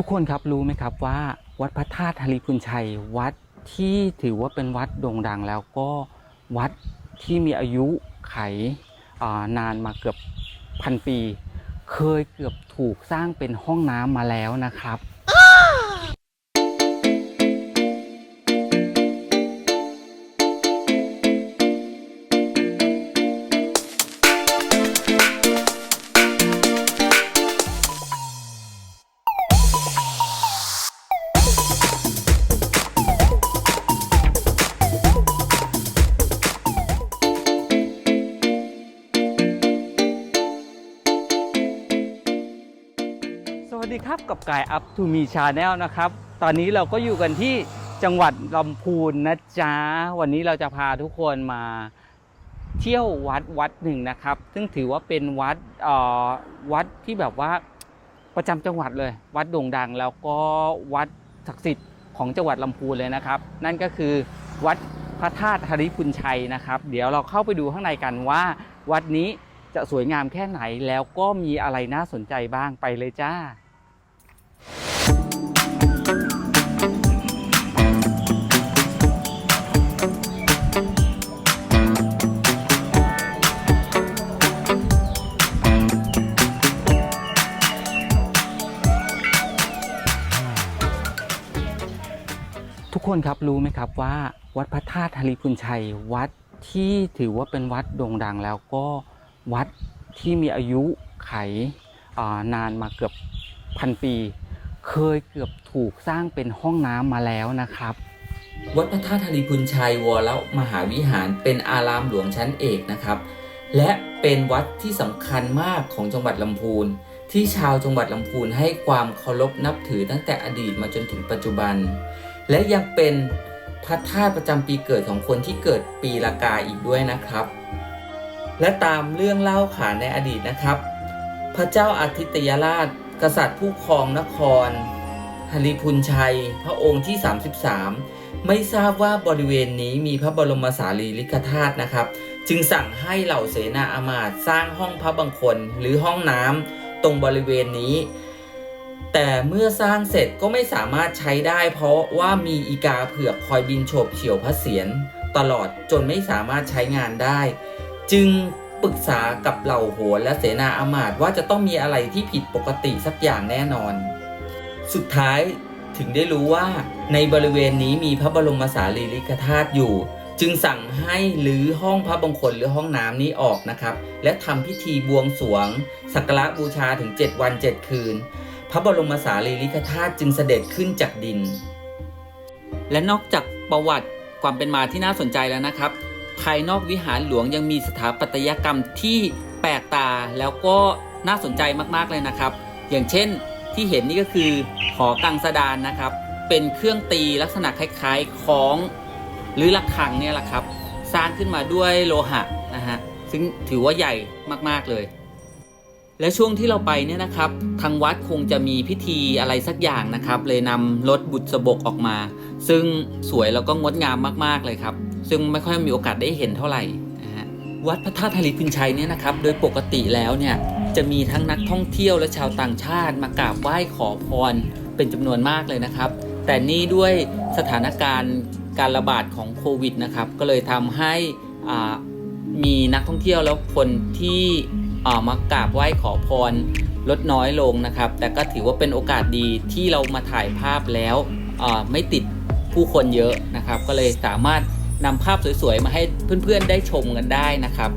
ทุกคนครับรู้ไหมครับว่าวัดพระธาตุฮริพุนชัยวัดที่ถือว่าเป็นวัดโด่งดังแล้วก็วัดที่มีอายุไขานานมาเกือบพันปี เคยเกือบถูกสร้างเป็นห้องน้ำมาแล้วนะครับ ดีครับกับกายอัพทูมีชาแนลนะครับ ตอนนี้เราก็อยู่กันที่จังหวัดลำพูนนะจ๊ะ วันนี้เราจะพาทุกคนมาเที่ยววัดวัดหนึ่งนะครับ ซึ่งถือว่าเป็นวัดวัดที่แบบว่าประจำจังหวัดเลย วัดโด่งดัง แล้วก็วัดศักดิ์สิทธิ์ของจังหวัดลำพูนเลยนะครับ นั่นก็คือวัดพระธาตุฮาริพุนชัยนะครับ เดี๋ยวเราเข้าไปดูข้างในกันว่า วัดนี้จะสวยงามแค่ไหนแล้วก็มีอะไรน่าสนใจบ้างไปเลยจ้า คนครับรู้ไหมครับว่าวัดพระธาตุฮาริพุนชัยวัดที่ถือว่าเป็นวัดโด่งดังแล้วก็วัดที่มีอายุไขานานมาเกือบพันปี เคยเกือบถูกสร้างเป็นห้องน้ำมาแล้วนะครับ วัดพระธาตุธาริพุนชัยวรมหาวิหารเป็นอารามหลวงชั้นเอกนะครับ และเป็นวัดที่สำคัญมากของจังหวัดลำพูนที่ชาวจังหวัดลำพูนให้ความเคารพนับถือตั้งแต่อดีตมาจนถึงปัจจุบัน และยังเป็นพระธาตุประจำปีเกิดของคนที่เกิดปีละกาอีกด้วยนะครับ และตามเรื่องเล่าขานในอดีตนะครับ พระเจ้าอาทิตยราช กษัตริย์ผู้ครองนครฮริพุนชัย พระองค์ที่ 33 ไม่ทราบว่าบริเวณนี้มีพระบรมสารีริกธาตุนะครับ จึงสั่งให้เหล่าเสนาอามาตย์สร้างห้องพระบังคลหรือห้องน้ำตรงบริเวณนี้ แต่เมื่อสร้างเสร็จก็ไม่สามารถใช้ได้เพราะว่ามีอีกาเผือกคอยบินโฉบเฉี่ยวพระเศียรตลอดจนไม่สามารถใช้งานได้ จึงปรึกษากับเหล่าโหรและเสนาอามาตย์ว่าจะต้องมีอะไรที่ผิดปกติสักอย่างแน่นอน สุดท้ายถึงได้รู้ว่าในบริเวณนี้มีพระบรมสารีริกธาตุอยู่ จึงสั่งให้รื้อห้องพระบงคลหรือห้องน้ำนี้ออกนะครับ และทำพิธีบวงสรวงสักการะบูชาถึง 7 วัน 7 คืน พระบรมสารีริกธาตุจึงเสด็จขึ้นจากดิน และนอกจากประวัติความเป็นมาที่น่าสนใจแล้วนะครับ ภายนอกวิหารหลวงยังมีสถาปัตยกรรมที่แปลกตาแล้วก็น่าสนใจมากๆเลยนะครับ อย่างเช่นที่เห็นนี่ก็คือหอกังสดานนะครับ เป็นเครื่องตีลักษณะคล้ายๆของหรือระฆังเนี่ยแหละครับ สร้างขึ้นมาด้วยโลหะนะฮะซึ่งถือว่าใหญ่มากๆเลย และช่วงที่เราไปเนี่ยนะครับทางวัดคงจะมีพิธีอะไรสักอย่างนะครับ เลยนำรถบุตรสบกออกมา ซึ่งสวยแล้วก็งดงามมากๆเลยครับ ซึ่งไม่ค่อยมีโอกาสได้เห็นเท่าไหร่นะฮะวัดพระธาตุธริพุนชัยเนี่ยนะครับ โดยปกติแล้วเนี่ยจะมีทั้งนักท่องเที่ยวและชาวต่างชาติ มากราบไหว้ขอพรเป็นจำนวนมากเลยนะครับ แต่นี่ด้วยสถานการณ์การระบาดของโควิดนะครับ ก็เลยทำให้อ่า มีนักท่องเที่ยวแล้วคนที่ามากราบไหว้ขอพรลดน้อยลงนะครับ แต่ก็ถือว่าเป็นโอกาสดีที่เรามาถ่ายภาพแล้วไม่ติดผู้คนเยอะนะครับ ก็เลยสามารถนำภาพสวยๆ มาให้เพื่อนๆได้ชมกันได้นะครับ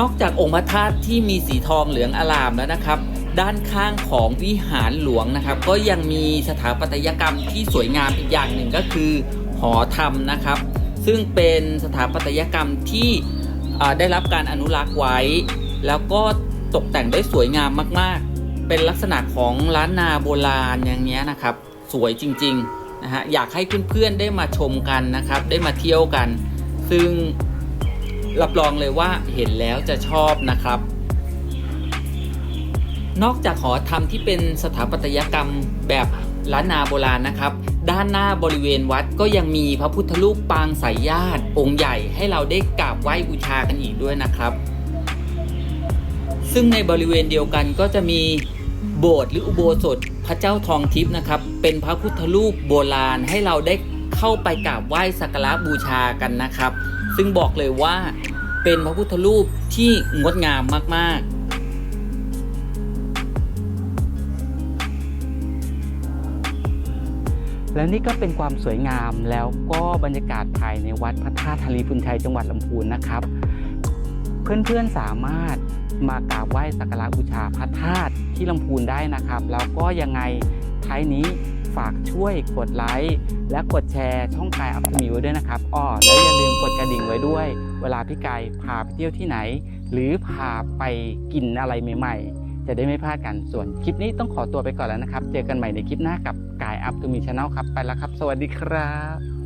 นอกจากองค์พระธาตุที่มีสีทองเหลืองอลามแล้วนะครับ ด้านข้างของวิหารหลวงนะครับ ก็ยังมีสถาปัตยกรรมที่สวยงามอีกอย่างหนึ่งก็คือหอธรรมนะครับ ซึ่งเป็นสถาปัตยกรรมที่ได้รับการอนุรักษ์ไว้ แล้วก็ตกแต่งได้สวยงามมาก ๆ เป็นลักษณะของล้านนาโบราณอย่างเงี้ยนะครับ สวยจริง ๆ นะฮะอยากให้เพื่อน ๆ ได้มาชมกันนะครับ ได้มาเที่ยวกัน ซึ่ง รับรองเลยว่าเห็นแล้วจะชอบนะครับ นอกจากหอธรรมที่เป็นสถาปัตยกรรมแบบล้านนาโบราณนะครับ ด้านหน้าบริเวณวัดก็ยังมีพระพุทธรูปปางสายญาติองค์ใหญ่ให้เราได้กราบไหว้บูชากันอีกด้วยนะครับ ซึ่งในบริเวณเดียวกันก็จะมีโบสถ์หรืออุโบสถพระเจ้าทองทิพย์นะครับ เป็นพระพุทธรูปโบราณให้เราได้เข้าไปกราบไหว้สักการะบูชากันนะครับ ซึ่งบอกเลยว่า เป็นพระพุทธรูปที่งดงามมาก ๆและนี่ก็เป็นความสวยงามแล้วก็บรรยากาศภายในวัดพระธาตุธารีพุนชัยจังหวัดลำพูนนะครับ เพื่อนๆสามารถมากราบไหว้สักการะบูชาพระธาตุที่ลำพูนได้นะครับ แล้วก็ยังไงท้ายนี้ ฝากช่วยกดไลค์และกดแชร์ช่องกายอัพมิวด้วยนะครับอ้อแล้วอย่าลืมกดกระดิ่งไว้ด้วย เวลาพี่กายพาไปเที่ยวที่ไหน หรือพาไปกินอะไรใหม่ ๆ จะได้ไม่พลาดกันส่วนคลิปนี้ต้องขอตัวไปก่อนแล้วนะครับ เจอกันใหม่ในคลิปหน้ากับกายอัพทูมีชาแนลครับไปแล้วครับ สวัสดีครับ